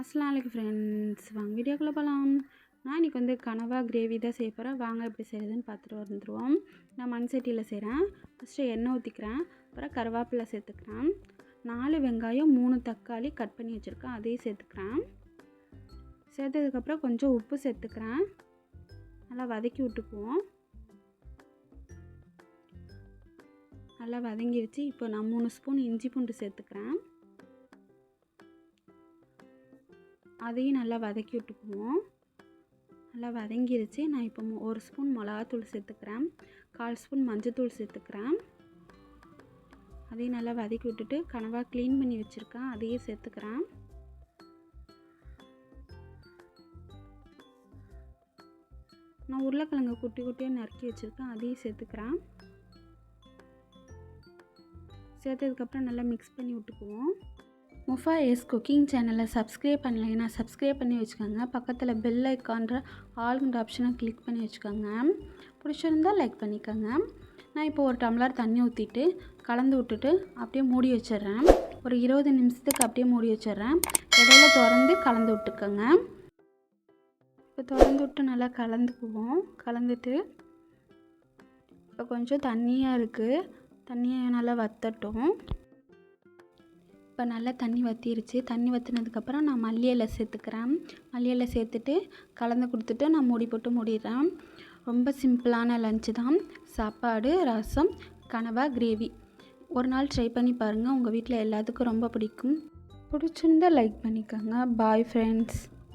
அஸ்ஸலாமு அலைக்கும் ஃப்ரெண்ட்ஸ். வாங்க வீடியோக்குள்ளே போகலாம். நான் இன்றைக்கி வந்து கனவா கிரேவி தான் செய்ய போகிறேன் வாங்க எப்படி செய்கிறதுன்னு பார்த்துட்டு வந்துடுவோம் நான் மண் சட்டியில் செய்கிறேன் ஃபஸ்ட்டு எண்ணெய் ஊற்றிக்கிறேன் அப்புறம் கருவேப்பிலை சேர்த்துக்கிறேன். நாலு வெங்காயம் மூணு தக்காளி கட் பண்ணி வச்சுருக்கேன். அதையும் சேர்த்துக்கிறேன். சேர்த்ததுக்கப்புறம் கொஞ்சம் உப்பு சேர்த்துக்கிறேன். நல்லா வதக்கி விட்டுக்குவோம். நல்லா வதங்கிடுச்சு இப்போ நான் மூணு ஸ்பூன் இஞ்சி பூண்டு சேர்த்துக்கிறேன். அதையும் நல்லா வதக்கி விட்டுக்குவோம். நல்லா வதங்கிருச்சு. நான் இப்போ ஒரு ஸ்பூன் மிளகாத்தூள் சேர்த்துக்கிறேன். கால் ஸ்பூன் மஞ்சத்தூள் சேர்த்துக்கிறேன். அதையும் நல்லா வதக்கி விட்டுட்டு கனவா க்ளீன் பண்ணி வச்சுருக்கேன். அதையும் சேர்த்துக்கிறேன். நான் உருளைக்கிழங்கு குட்டி குட்டியாக நறுக்கி வச்சுருக்கேன். அதையும் சேர்த்துக்கிறேன். சேர்த்ததுக்கப்புறம் நல்லா மிக்ஸ் பண்ணி விட்டுக்குவோம். முஃபா எஸ் குக்கிங் சேனலை சப்ஸ்கிரைப் பண்ணலைன்னா சப்ஸ்கிரைப் பண்ணி வச்சுக்கோங்க. பக்கத்தில் பெல் ஐக்கான்ற ஆல்ன்ற ஆப்ஷனை கிளிக் பண்ணி வச்சுக்கோங்க. பிடிச்சிருந்தா லைக் பண்ணிக்கோங்க. நான் இப்போ ஒரு டம்ளர் தண்ணி ஊற்றிட்டு கலந்து விட்டுட்டு அப்படியே மூடி வச்சிடுறேன். ஒரு இருபது நிமிஷத்துக்கு அப்படியே மூடி வச்சிடுறேன். இடையில திறந்து கலந்து விட்டுக்கோங்க. இப்போ திறந்து விட்டு நல்லா கலந்துக்குவோம். கலந்துட்டு இப்போ கொஞ்சம் தண்ணியாக இருக்குது தண்ணியை நல்லா வத்தட்டும். இப்போ நல்லா தண்ணி வற்றிருச்சு தண்ணி வற்றினதுக்கப்புறம் நான் மல்லி இலை சேர்த்துக்கிறேன். மல்லி இலை சேர்த்துட்டு கலந்து கொடுத்துட்டு நான் மூடி போட்டு மூடிடுறேன். ரொம்ப சிம்பிளான லஞ்சு தான். சாப்பாடு ரசம் கனவா கிரேவி ஒரு நாள் ட்ரை பண்ணி பாருங்கள் உங்கள் வீட்டில் எல்லாத்துக்கும் ரொம்ப பிடிக்கும். பிடிச்சிருந்தா லைக் பண்ணிக்கோங்க. Bye friends